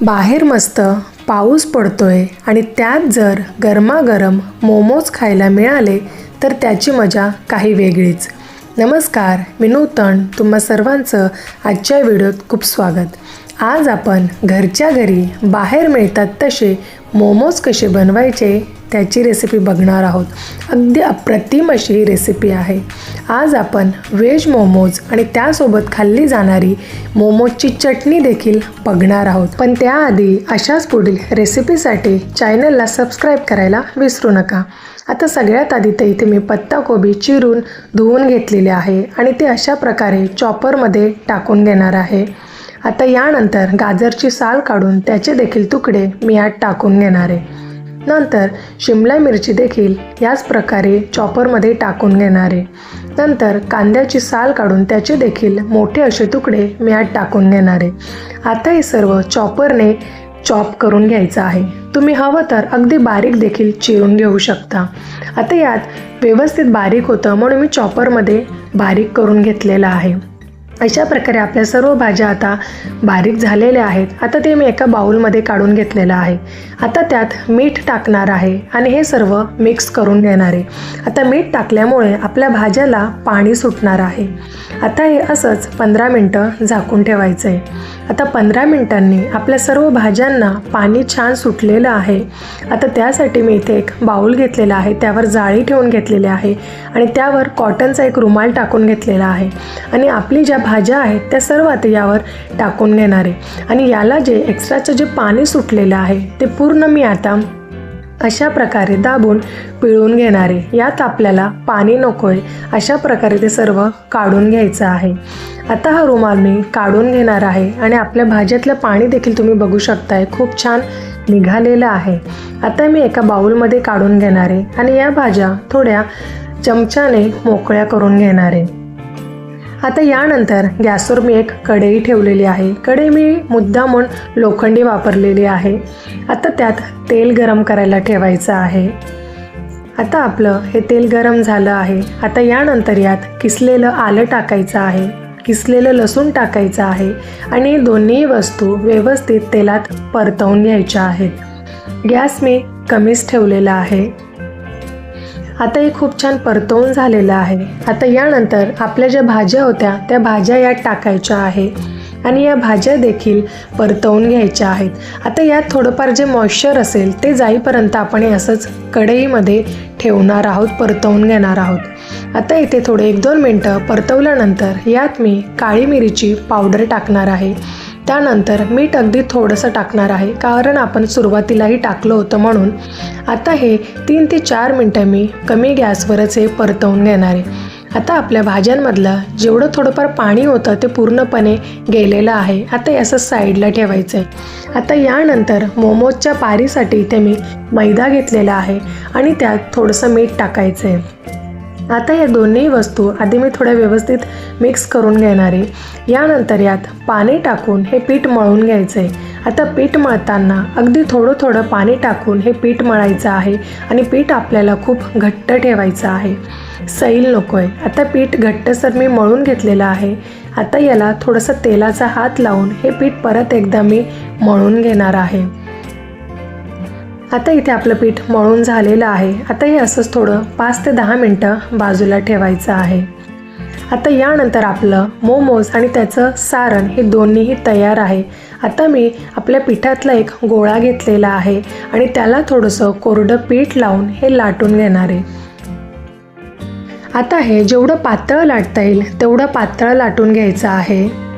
बाहेर मस्त पाऊस पडतोय आणि त्यात जर गरमागरम मोमोज खायला मिळाले तर त्याची मजा काही वेगळीच. नमस्कार मी नूतन. तुम्हा सर्वांचं आजच्या व्हिडिओत खूप स्वागत. आज आपण घरच्या घरी बाहेर मिळतात तसे मोमोज कसे बनवायचे त्याची रेसिपी बघणार आहोत. अगदी अप्रतिम अशी ही रेसिपी आहे. आज आपण व्हेज मोमोज आणि त्यासोबत खाल्ली जाणारी मोमोजची चटणी देखील बघणार आहोत. पण त्याआधी अशाच पुढील रेसिपीसाठी चॅनलला सबस्क्राईब करायला विसरू नका. आता सगळ्यात आधी तर इथे मी पत्ताकोबी चिरून धुवून घेतलेले आहे आणि ते अशा प्रकारे चॉपरमध्ये टाकून देणार आहे. आता यानंतर गाजरची साल काढून त्याचे देखील तुकडे मी आत टाकून घेणार आहे. नंतर शिमला मिरची देखील याच प्रकारे चॉपरमध्ये टाकून घेणार आहे. नंतर कांद्याची साल काढून त्याचे देखील मोठे असे तुकडे मी आत टाकून घेणार आहे. आता हे सर्व चॉपरने चॉप करून घ्यायचं आहे. तुम्ही हवं तर अगदी बारीक देखील चिरून घेऊ शकता. आता यात व्यवस्थित बारीक होतं म्हणून मी चॉपरमध्ये बारीक करून घेतलेलं आहे. अशा प्रकारे आपल्या सर्व भाज्या आता बारीक झालेल्या आहेत. आता ते मी एका बाउलमध्ये काढून घेतलेलं आहे. आता त्यात मीठ टाकणार आहे आणि हे सर्व मिक्स करून घेणार आहे. आता मीठ टाकल्यामुळे आपल्या भाज्याला पाणी सुटणार आहे. आता हे असंच पंधरा मिनटं झाकून ठेवायचं आहे आता पंधरा मिनटांनी आपल्या सर्व भाज्यांना पाणी छान सुटलेलं आहे. आता त्यासाठी मी इथे एक बाऊल घेतलेला आहे. त्यावर जाळी ठेवून घेतलेली आहे आणि त्यावर कॉटनचा एक रुमाल टाकून घेतलेला आहे. आणि आपली ज्या भाज्या आहेत त्या सर्व आता यावर टाकून घेणार आहे. आणि याला जे एक्स्ट्राचं जे पाणी सुटलेलं आहे ते पूर्ण मी आता अशा प्रकारे दाबून पिळून घेणारे यात आपल्याला पाणी नको आहे अशा प्रकारे ते सर्व काढून घ्यायचं आहे. आता हा रुमाल मी काढून घेणार आहे आणि आपल्या भाज्यातलं पाणी देखील तुम्ही बघू शकताय खूप छान निघालेलं आहे. आता मी एका बाऊलमध्ये काढून घेणार आहे आणि या भाज्या थोड्या चमच्याने मोकळ्या करून घेणार आहे. आता यानंतर गॅसवर मी एक कढई ठेवलेली आहे. कढई मी मुद्दामून लोखंडी वापरलेली आहे. आता त्यात तेल गरम करायला ठेवायचं आहे. आता आपलं हे तेल गरम झालं आहे. आता यानंतर यात किसलेलं आलं टाकायचं आहे. किसलेलं लसूण टाकायचं आहे. आणि दोन्ही वस्तू व्यवस्थित तेलात परतवून घ्यायच्या आहेत. गॅस मी कमीच ठेवलेला आहे. आता हे खूप छान परतवून झालेलं आहे. आता यानंतर आपल्या ज्या भाज्या होत्या त्या भाज्या यात टाकायच्या आहे. आणि या भाज्या देखील परतवून घ्यायच्या आहेत. आता यात थोडंफार जे मॉइश्चर असेल ते जाईपर्यंत आपण हे असंच कढईमध्ये ठेवणार आहोत परतवून घेणार आहोत. आता इथे थोडे एक दोन मिनटं परतवल्यानंतर यात मी काळी मिरीची पावडर टाकणार आहे. त्यानंतर मीठ अगदी थोडंसं टाकणार आहे कारण आपण सुरुवातीलाही टाकलं होतं म्हणून. आता हे तीन ते चार मिनटं मी कमी गॅसवरच हे परतवून घेणार आहे. आता आपल्या भाज्यांमधलं जेवढं थोडंफार पाणी होतं ते पूर्णपणे गेलेलं आहे. आता हे असं साईडला ठेवायचं आहे आता यानंतर मोमोजच्या पारीसाठी इथे मी मैदा घेतलेला आहे आणि त्यात थोडंसं मीठ टाकायचं आहे आता या दोन्ही वस्तू आधी मी थोड्या व्यवस्थित मिक्स करून घेणार. आहे यानंतर यात पाणी टाकून हे पीठ मळून घ्यायचं आहे आता पीठ मळताना अगदी थोडं थोडं पाणी टाकून हे पीठ मळायचं आहे आणि पीठ आपल्याला खूप घट्ट ठेवायचं आहे. सैल नको आहे आता पीठ घट्टसर मी मळून घेतलेलं आहे. आता याला थोडंसं तेलाचा हात लावून हे पीठ परत एकदा मी मळून घेणार आहे. आता इथे आपलं पीठ मळून झालेलं आहे. आता हे असंच थोडं पाच ते दहा मिनटं बाजूला ठेवायचं आहे. आता यानंतर आपलं मोमोज आणि त्याचं सारण हे दोन्हीही तयार आहे. आता मी आपल्या पिठातला एक गोळा घेतलेला आहे आणि त्याला थोडंसं कोरडं पीठ लावून हे लाटून घेणार आहे. आता हे जेवढं पातळ लाटता येईल तेवढं पातळ लाटून घ्यायचं आहे.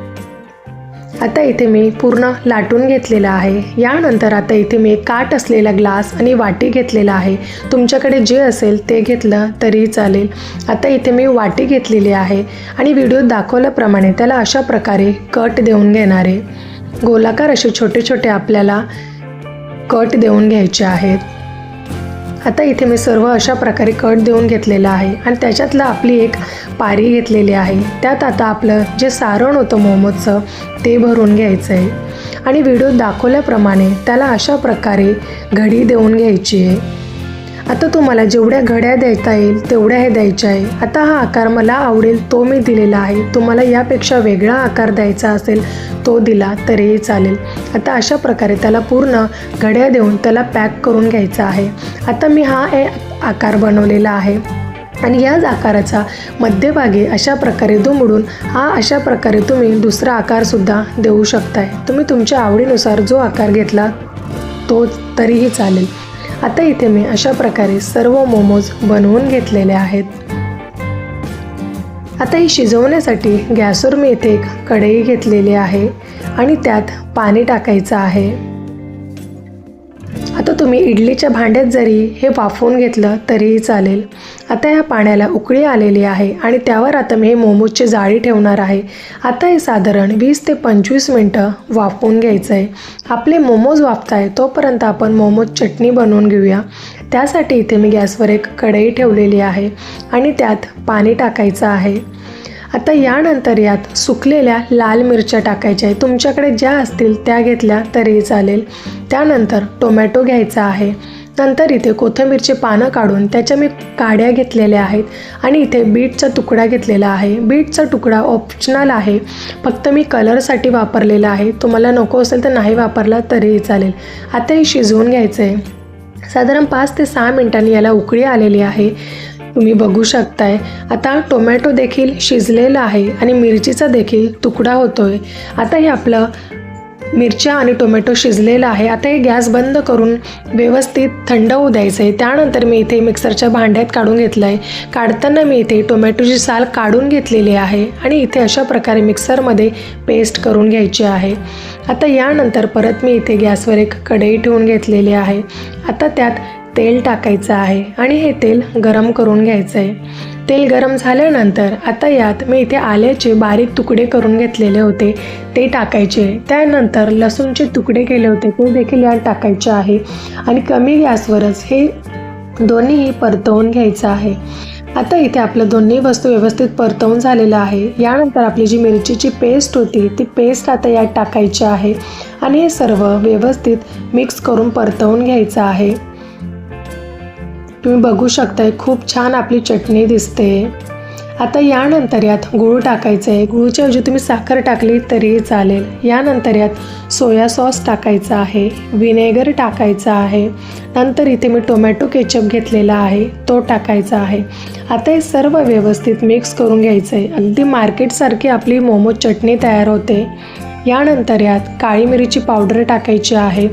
आता इथे मी पूर्ण लाटून घेतलेलं आहे. यानंतर आता इथे मी काट असलेला ग्लास आणि वाटी घेतलेला आहे. तुमच्याकडे जे असेल ते घेतलं तरीही चालेल. आता इथे मी वाटी घेतलेली आहे आणि व्हिडिओ दाखवल्याप्रमाणे त्याला अशा प्रकारे कट देऊन घेणार आहे. गोलाकार असे छोटे छोटे आपल्याला कट देऊन घ्यायचे आहेत. आता इथे मी सर्व अशा प्रकारे कट देऊन घेतलेलं आहे. आणि त्याच्यातलं आपली एक पारी घेतलेली आहे. त्यात आता आपलं जे सारण होतं मोमोजचं ते भरून घ्यायचं आहे आणि व्हिडिओ दाखवल्याप्रमाणे त्याला अशा प्रकारे घडी देऊन घ्यायची आहे. आता तुम्हाला जेवढ्या घड्या देता येईल तेवढ्या हे द्यायच्या आहे. आता हा आकार मला आवडेल तो मी दिलेला आहे. तुम्हाला यापेक्षा वेगळा आकार द्यायचा असेल तो दिला तरीही चालेल. आता अशा प्रकारे त्याला पूर्ण घड्या देऊन त्याला पॅक करून घ्यायचा आहे. आता मी हा ए आकार बनवलेला आहे. आणि याच आकाराचा मध्यभागी अशा प्रकारे दुमडून हा अशा प्रकारे तुम्ही दुसरा आकारसुद्धा देऊ शकताय. तुम्ही तुमच्या आवडीनुसार जो आकार घेतला तो तरीही चालेल. आता इथे मी अशा प्रकारे सर्व मोमोज बनवून घेतलेले आहेत. आता ही शिजवण्यासाठी गॅसवर मी इथे एक कढई घेतलेली आहे आणि त्यात पाणी टाकायचं आहे. आता तुम्ही इडलीच्या भांड्यात जरी हे वाफवून घेतलं तरीही चालेल. आता या पाण्याला उकळी आलेली आहे आणि त्यावर आता मी हे मोमोजची जाळी ठेवणार आहे. आता हे साधारण वीस ते पंचवीस मिनटं वाफवून घ्यायचं आहे आपले मोमोज वाफताय तोपर्यंत आपण मोमोज चटणी बनवून घेऊया. त्यासाठी इथे मी गॅसवर एक कढई ठेवलेली आहे आणि त्यात पाणी टाकायचं आहे. आता यानंतर यात सुकलेल्या लाल मिरच्या टाकायच्या आहे तुमच्याकडे ज्या असतील त्या घेतल्या तरीही चालेल. त्यानंतर टोमॅटो घ्यायचा आहे. नंतर इथे कोथिंबीरचे पानं काढून त्याच्या मी काड्या घेतलेल्या आहेत आणि इथे बीटचा तुकडा घेतलेला आहे. बीटचा तुकडा ऑप्शनल आहे. फक्त मी कलरसाठी वापरलेला आहे. तुम्हाला नको असेल तर नाही वापरला तरीही चालेल. आता हे शिजवून घ्यायचं आहे साधारण पाच ते सहा मिनिटांनी याला उकळी आलेली आहे. तुम्ही बघू शकताय. आता टोमॅटो देखील शिजलेला आहे आणि मिरचीचा देखील तुकडा होतोय. आता हे आपलं मिरच्या आणि टोमॅटो शिजलेला आहे. आता हे गॅस बंद करून व्यवस्थित थंड होऊ द्यायचं आहे त्यानंतर मी इथे मिक्सरच्या भांड्यात काढून घेतलं आहे काढताना मी इथे टोमॅटोची साल काढून घेतलेली आहे आणि इथे अशा प्रकारे मिक्सरमध्ये पेस्ट करून घ्यायची आहे. आता यानंतर परत मी इथे गॅसवर एक कढई ठेवून घेतलेली आहे. आता त्यात तेल टाकायचं आहे आणि हे तेल गरम करून घ्यायचं आहे तेल गरम झाल्यानंतर आता यात मी इथे आल्याचे बारीक तुकडे करून घेतलेले होते. ते टाकायचे. त्यानंतर लसूणचे तुकडे केले होते. ते देखील यात टाकायचे आहे. आणि कमी गॅसवरच हे दोन्हीही परतवून घ्यायचं आहे. आता इथे आपलं दोन्ही वस्तू व्यवस्थित परतवून झालेलं आहे. यानंतर आपली जी मिरचीची पेस्ट होती ती पेस्ट आता यात टाकायची आहे. आणि हे सर्व व्यवस्थित मिक्स करून परतवून घ्यायचं आहे. तुम्ही बघू शकताय खूप छान आपली चटणी दिसते. आता यानंतर यात गूळ टाकायचं. आहे गूळच्या ऐवजी तुम्ही साखर टाकली तरी चालेल. यानंतर यात सोया सॉस टाकायचा आहे विनेगर टाकायचा आहे. नंतर इथे मी टोमॅटो केचप घेतलेला आहे तो टाकायचा आहे. आता हे सर्व व्यवस्थित मिक्स करून घ्यायचं आहे अगदी मार्केटसारखी आपली मोमो चटणी तयार होते. यानंतर यात काळी मिरीची पावडर टाकायची आहे.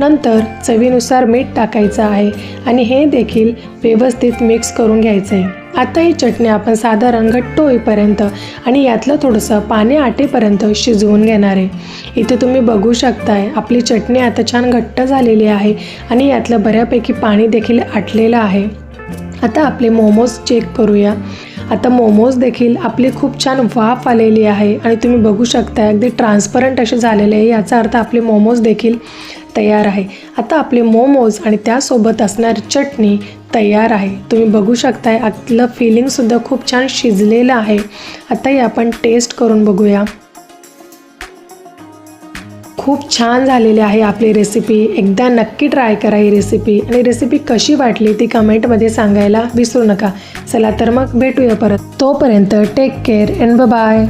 नंतर चवीनुसार मीठ टाकायचं आहे आणि हे देखील व्यवस्थित मिक्स करून घ्यायचं आहे आता ही चटणी आपण साधारण घट्ट होईपर्यंत आणि यातलं थोडंसं पाणी आटेपर्यंत शिजवून घेणार आहे. इथे तुम्ही बघू शकताय आपली चटणी आता छान घट्ट झालेली आहे आणि यातलं बऱ्यापैकी पाणी देखील आटलेलं आहे. आता आपले मोमोज चेक करूया. आता मोमोज देखील आपली खूप छान वाफ आलेली आहे. आणि तुम्ही बघू शकता अगदी ट्रान्सपरंट असे झालेले आहे. याचा अर्थ आपले मोमोज देखील तयार आहे. आता आपले मोमोज आणि त्यासोबत असणारी चटणी तयार आहे. तुम्ही बघू शकताय आपलं फिलिंगसुद्धा खूप छान शिजलेलं आहे. आताही आपण टेस्ट करून बघूया. खूप छान झालेली आहे आपली रेसिपी एकदा नक्की ट्राय करा ही रेसिपी आणि रेसिपी कशी वाटली ती कमेंटमध्ये सांगायला विसरू नका. चला तर मग भेटूया परत. तोपर्यंत टेक केअर अँड बाय